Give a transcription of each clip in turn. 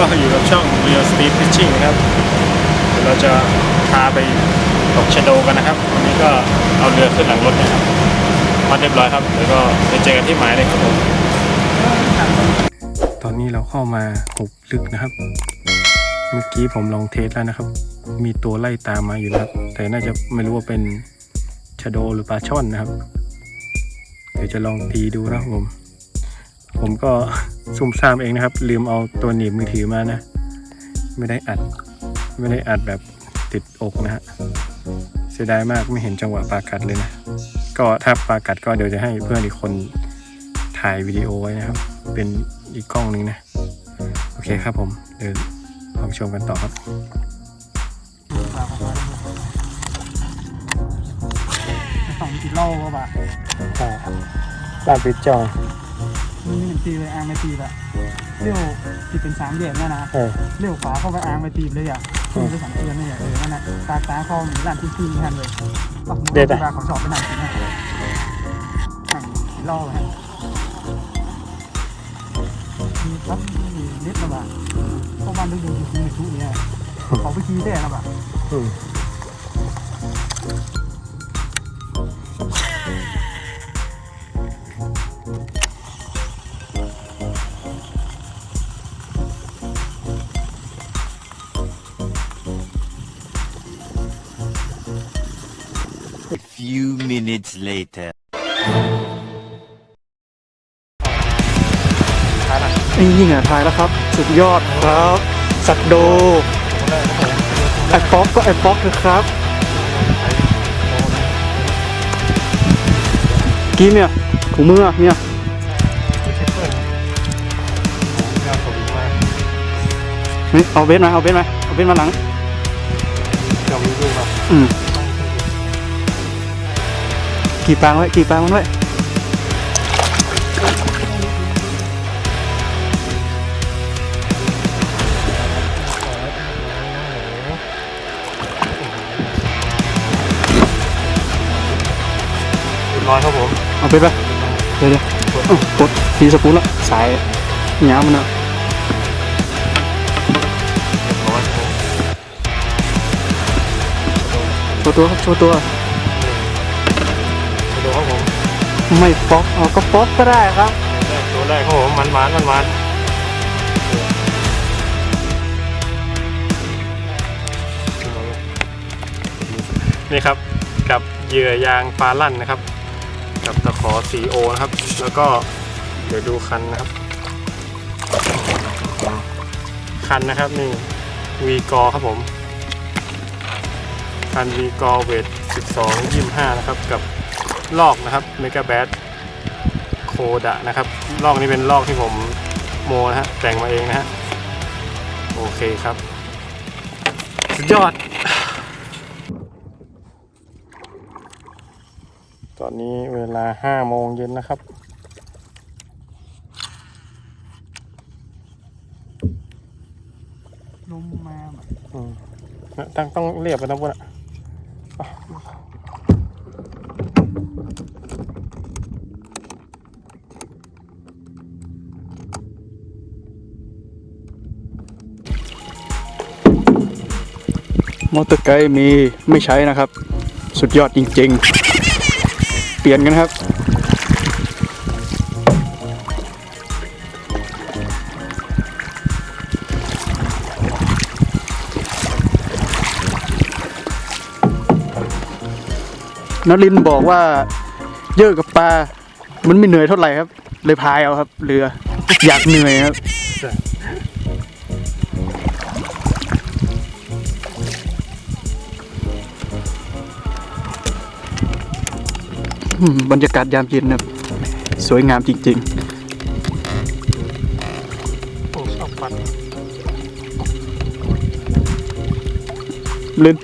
ก็อยู่กับช่อง Real Speed Fishing นะครับเดี๋ยวเราจะพาไปตกชะโดกันนะครับ วันนี้ก็เอาเรือขึ้นหลังรถนะครับมัดเรียบร้อยครับแล้วก็ไปเจอกันที่หมายเลยครับผมตอนนี้เราเข้ามาหุบลึกนะครับ เมื่อกี้ผมลองเทสแล้วนะครับ มีตัวไล่ตามมาอยู่นะครับ แต่น่าจะไม่รู้ว่าเป็นชะโดหรือปลาช่อนนะครับ เดี๋ยวจะลองตีดูนะครับผม ผมก็ ซุ่มซ่ามเองนะครับ ลืมเอาตัวหนีบมือถือมานะ ไม่ได้อัด ไม่ได้อัดแบบติดอกนะฮะเสียดายมากไม่เห็นจังหวะปลากัดเลยนะ ก็ถ้าปลากัดก็เดี๋ยวจะให้เพื่อนอีกคนถ่ายวิดีโอไว้นะครับ เป็นอีกกล้องหนึ่งนะ โอเคครับผม เดี๋ยวลองชมกันต่อครับสองกิโลก็บาทร้านปิดจอ งนี่เห็นตีเลยอ่างไม่ตีแบบเลี้ยวที่เป็นสามเหลี่ยมเนี่ยนะเออ เลี้ยวขวาเข้าไปอ่างไม่ตีเลยอะคือไปสังเกตเนี่ยเออนั่นแหละตาตาเข้าหนีร้านที่ที่นี่ทันเลยเด็ดอะเขาสอบไปหนังนะหนังกิโลฮะมีครับมีเน็ตนะบ่าพวกบ้านดูดูดูในทุกเนี่ยเขาไปขี่ได้นะบ่าอืม A few minutes later. นี่ไงถ่ายแล้วครับ สุดยอดครับ สักโดไอ้ป๊อกก็ไอ้ป๊อกเถอะครับกี้เนี่ยถุงมืออะเนี่ยเฮ้ยเอาเบสมาเอาเบสมาเอาเบสมาหลังเดี๋ยวมีดูครับอืม กี่ปางไว้กี่ปางมันไว้เรียบร้อยครับผม เอาเบสไปเดี๋ยวเดี๋ยวอ้าวกดทีสปูนละสายหยามันนะเรียบร้อยครับผมโชว์ตัวครับโชว์ตัว ไม่ป๊อกเอาก็ป๊อกก็ได้ครับตัวแรกครับผมมันมันมันมันนี่ครับกับเหยื่อยางปลาลั่นนะครับ กับตะขอสีโอนะครับ แล้วก็เดี๋ยวดูคันนะครับ คันนะครับนี่วีกอครับผมคันวีกอเวท12 25 นะครับกับ ลอกนะครับเมกาแบดโคดะนะครับ ลอกนี้เป็นลอกที่ผมโมนะฮะแต่งมาเองนะฮะ โอเคครับ สุดยอด ตอนนี้เวลา5โมงเย็นนะครับลมมาแบบอืมต้องต้องเรียบไปนะพวกน่ะอะ มอเตอร์ไกด์มีไม่ใช้นะครับ สุดยอดจริง ๆ เปลี่ยนกันครับนรินบอกว่าเยอะกับปลา มันไม่เหนื่อยเท่าไหร่ครับ เลยพายเอาครับ เรือ อยากเหนื่อยครับ บรรยากาศยามเย็นนะสวยงามจริงโอ้ชอบปัดล่น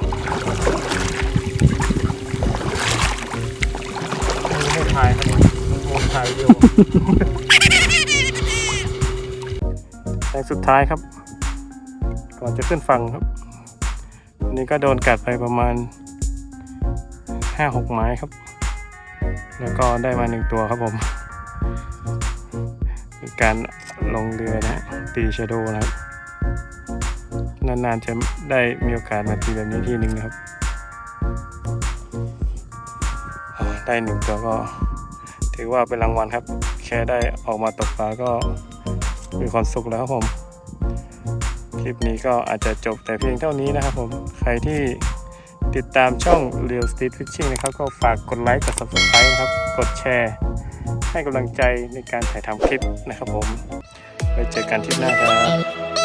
ไม่ถ่ายครับโมถ่ายวิดีโอในสุดท้ายครับ ก่อนจะขึ้นฝั่งครับอันนี้ก็โดนกัดไปประมาณห้าหกไม้ครับ แล้วก็ได้มาหนึ่งตัวครับผมเคือการลงเรือนะตีชโดนะครับ นานๆจะได้มีโอกาสมาตีแบบนี้ทีหนึ่งนะครับ ได้หนึ่งตัวก็ ถือว่าเป็นรางวัลครับ แค่ได้ออกมาตกปลาก็มีความสุขแล้วครับผม คลิปนี้ก็อาจจะจบแต่เพียงเท่านี้นะครับผม ใครที่ ติดตามช่อง Real Street Fishing นะครับ ก็ฝากกดไลค์กด Subscribe นะครับ กดแชร์ ให้กำลังใจในการถ่ายทำคลิปนะครับผม ไว้เจอกันทริปหน้าครับ